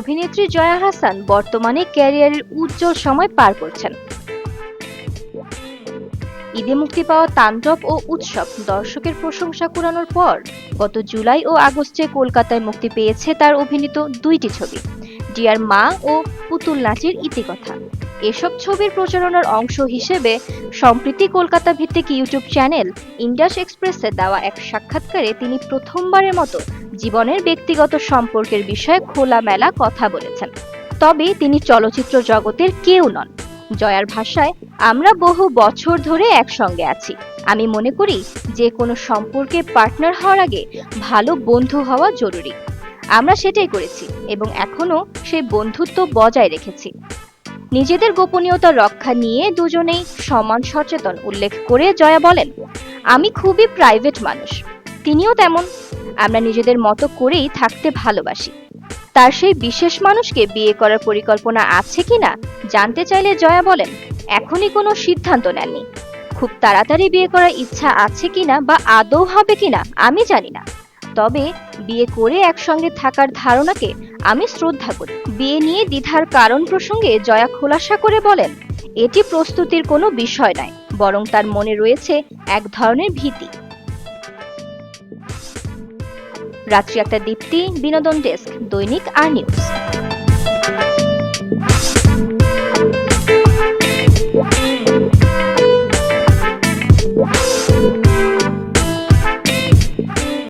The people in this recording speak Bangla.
অভিনেত্রী জয়া হাসান বর্তমানে ক্যারিয়ারের উজ্জ্বল সময় পার করছেন। ঈদে মুক্তি পাওয়া তাণ্ডব ও উৎসব দর্শকের প্রশংসা কুড়ানোর পর গত জুলাই ও আগস্টে কলকাতায় মুক্তি পেয়েছে তার অভিনীত দুইটি ছবি, ডিয়ার মা ও পুতুল নাচের ইতিকথা। এসব ছবির প্রচারণার অংশ হিসেবে সম্প্রতি কলকাতা ভিত্তিক ইউটিউব চ্যানেল ইন্ডাস এক্সপ্রেসে দেওয়া এক সাক্ষাৎকারে তিনি প্রথমবারের মতো জীবনের ব্যক্তিগত সম্পর্কের বিষয়ে খোলামেলা কথা বলেছেন। তবে তিনি চলচ্চিত্র জগতের কেউ নন। জয়ার ভাষায়, আমরা বহু বছর ধরে একসঙ্গে আছি। আমি মনে করি যে কোনো সম্পর্কে পার্টনার হওয়ার আগে ভালো বন্ধু হওয়া জরুরি। আমরা সেটাই করেছি এবং এখনও সেই বন্ধুত্ব বজায় রেখেছি। নিজেদের গোপনীয়তা রক্ষা নিয়ে দুজনেই সমান সচেতন, উল্লেখ করে জয়া বলেন, আমি খুবই প্রাইভেট মানুষ, তিনিও তেমন। আমরা নিজেদের মতো করেই থাকতে ভালোবাসি। তার সেই বিশেষ মানুষকে বিয়ে করার পরিকল্পনা আছে কিনা জানতে চাইলে জয়া বলেন, এখনই কোনো সিদ্ধান্ত নেননি। খুব তাড়াতাড়ি বিয়ে করার ইচ্ছা আছে কিনা বা আদৌ হবে কিনা আমি জানি না। তবে বিয়ে করে একসঙ্গে থাকার ধারণাকে আমি শ্রদ্ধা করি। বিয়ে নিয়ে দ্বিধার কারণ প্রসঙ্গে জয়া খোলাসা করে বলেন, এটি প্রস্তুতির কোনো বিষয় নয়, বরং তার মনে রয়েছে এক ধরনের ভীতি। রাত্রি একটা দীপ্তি, বিনোদন ডেস্ক, দৈনিক আর নিউজ।